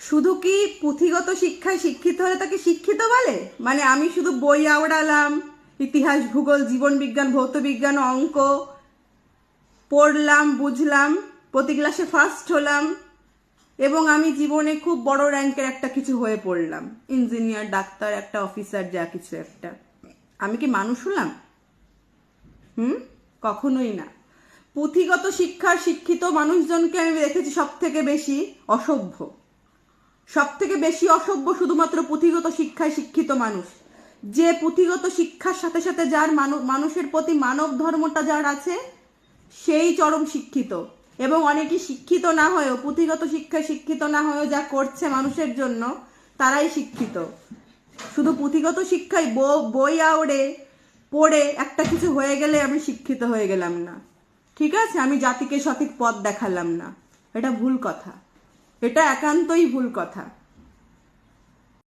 শুধু কি পুঁথিগত শিক্ষায় শিক্ষিত হলে তাকে শিক্ষিত বলে? মানে আমি শুধু বই আওড়ালাম, ইতিহাস, ভূগোল, জীবন বিজ্ঞান, ভৌত বিজ্ঞান, অঙ্ক, পড়লাম, বুঝলাম, প্রতি ক্লাসে ফার্স্ট হলাম, এবং আমি জীবনে খুব বড় র্যাঙ্কের একটা কিছু হয়ে পড়লাম। ইঞ্জিনিয়ার ডাক্তার, একটা অফিসার যা কিছু একটা। আমি কি মানুষ হলাম? হুম? কখনোই না। পুঁথিগত শিক্ষার শিক্ষিত মানুষজনকে আমি দেখেছি সব থেকে বেশি অসভ্য। সব থেকে বেশি অসভ্য শুধুমাত্র পুঁথিগত শিক্ষায় শিক্ষিত মানুষ। যে পুঁথিগত শিক্ষার সাথে সাথে যার মানুষের প্রতি মানব ধর্মটা যার আছে, সেই চরম শিক্ষিত। এবং অনেকে শিক্ষিত না হয়েও, পুঁথিগত শিক্ষায় শিক্ষিত না হয়েও যা করছে মানুষের জন্য, তারাই শিক্ষিত। শুধু পুঁথিগত শিক্ষায় বই আওড়ে, পড়ে একটা কিছু হয়ে গেলে আমি শিক্ষিত হয়ে গেলাম না। ঠিক আছে? আমি জাতিকে সঠিক পথ দেখালাম না। এটা ভুল কথা। এটা একান্তই ভুল কথা।